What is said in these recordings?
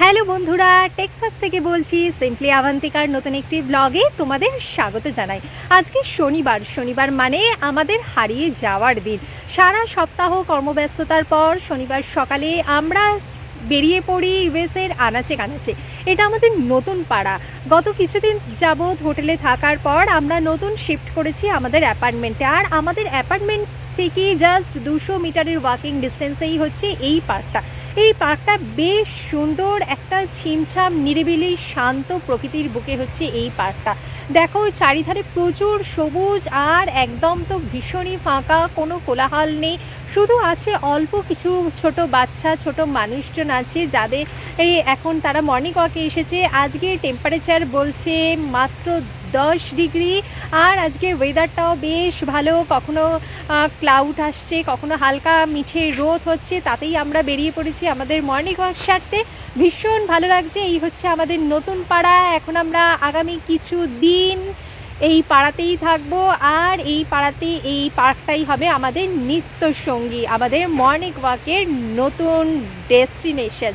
Hello বন্ধুরা, Texas থেকে বলছি সিম্পলি আভান্তিকার নতুন একটি ব্লগে তোমাদের স্বাগত জানাই। আজকে শনিবার শনিবার মানে আমাদের হারিয়ে যাওয়ার দিন। সারা সপ্তাহ কর্মব্যস্ততার পর শনিবার সকালে আমরা বেরিয়ে পড়ি ইউএসের আনাচে কানাচে এটা আমাদের নতুন পাড়া। গত কিছুদিন যাবৎ হোটেলে থাকার পর আমরা নতুন শিফট করেছি আমাদের অ্যাপার্টমেন্টে। আর আমাদের অ্যাপার্টমেন্ট থেকে জাস্ট দুশো মিটারের ওয়াকিং ডিস্টেন্সেই হচ্ছে এই পার্কটা এই পার্কটা বেশ সুন্দর, একটা ছিমছাম, নিরিবিলি, শান্ত প্রকৃতির বুকে হচ্ছে এই পার্কটা। দেখো চারিধারে প্রচুর সবুজ আর একদম তো ভীষণই ফাঁকা, কোনো কোলাহল নেই। শুধু আছে অল্প কিছু ছোট বাচ্চা, ছোট মানুষজন আছে যাদের এই এখন তারা মর্নিং ওয়াকে এসেছে। আজকে টেম্পারেচার বলছে মাত্র দশ ডিগ্রি। আর আজকের ওয়েদারটাও বেশ ভালো। কখনো ক্লাউড আসছে, কখনো হালকা মিঠে রোদ হচ্ছে, তাতেই আমরা বেরিয়ে পড়েছি আমাদের মর্নিং ওয়াক সারতে। ভীষণ ভালো লাগছে। এই হচ্ছে আমাদের নতুন পাড়া। এখন আমরা আগামী কিছু দিন এই পাড়াতেই থাকব আর এই পাড়াতেই এই পার্কটাই হবে আমাদের নিত্য সঙ্গী আমাদের মর্নিং ওয়াকের নতুন ডেস্টিনেশন।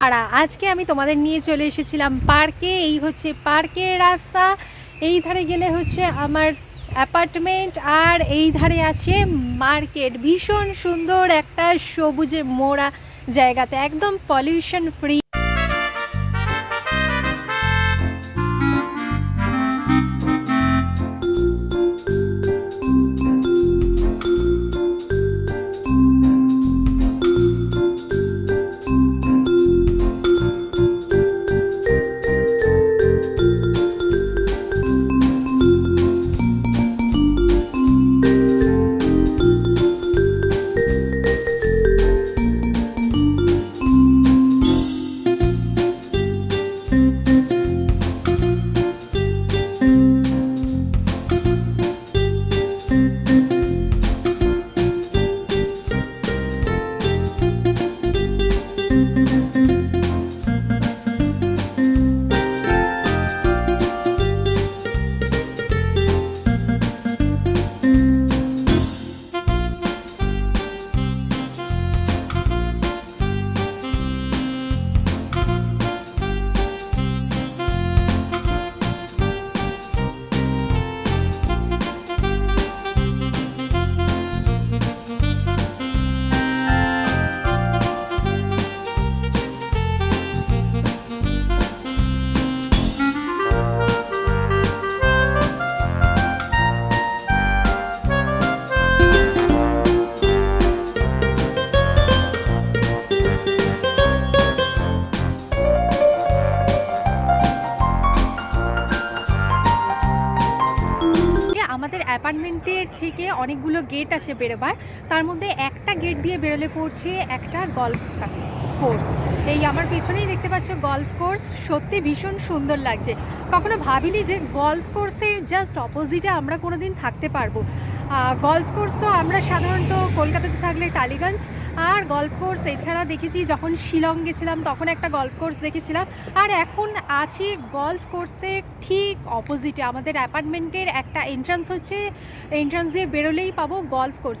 আর আজকে আমি তোমাদের নিয়ে চলে এসেছিলাম পার্কে। এই হচ্ছে পার্কের রাস্তা। এই ধারে গেলে হচ্ছে আমার অ্যাপার্টমেন্ট আর এই ধারে আছে মার্কেট। ভীষণ সুন্দর একটা সবুজে মোড়া জায়গাতে। একদম পলিউশন ফ্রি অ্যাপার্টমেন্টের থেকে অনেকগুলো গেট আছে বেরোবার। তার মধ্যে একটা গেট দিয়ে বেরোলে পড়ছে একটা গল্ফ কোর্স এই আমার পেছনেই দেখতে পাচ্ছ গল্ফ কোর্স সত্যি ভীষণ সুন্দর লাগছে। কখনো ভাবিনি যে গল্ফ কোর্সের জাস্ট অপোজিটে আমরা কোনোদিন থাকতে পারব। গলফ কোর্স তো আমরা সাধারণত কলকাতাতে থাকলে টালিগঞ্জ, আর গলফ কোর্স এছাড়া দেখেছি যখন শিলং গেছিলাম তখন একটা গলফ কোর্স দেখেছিলাম, আর এখন আছি গলফ কোর্সের ঠিক অপোজিটে আমাদের অ্যাপার্টমেন্টের একটা এন্ট্রান্স হচ্ছে এন্ট্রান্স দিয়ে বেরোলেই পাবো গলফ কোর্স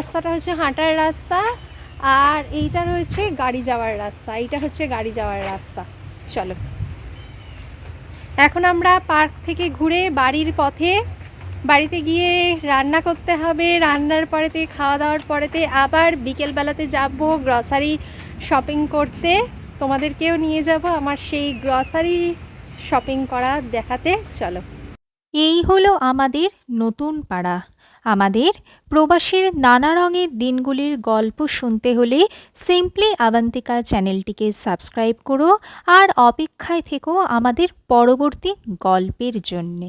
রাস্তাটা হচ্ছে হাঁটার রাস্তা আর এইটা রয়েছে গাড়ি যাওয়ার রাস্তা। এইটা হচ্ছে গাড়ি যাওয়ার রাস্তা। চলো। এখন আমরা পার্ক থেকে ঘুরে বাড়ির পথে, বাড়িতে গিয়ে রান্না করতে হবে। রান্নার পরেতে খাওয়া দাওয়ার পরেতে আবার বিকেলবেলাতে যাব গ্রসারি শপিং করতে। তোমাদেরকেও নিয়ে যাব আমার সেই গ্রসারি শপিং করা দেখাতে। চলো। এই হলো আমাদের নতুন পাড়া। আমাদের প্রবাসীর নানা রঙের দিনগুলির গল্প শুনতে হলে সিম্পলি আবান্তিকা চ্যানেলটিকে সাবস্ক্রাইব করো আর অপেক্ষায় থেকো আমাদের পরবর্তী গল্পের জন্যে।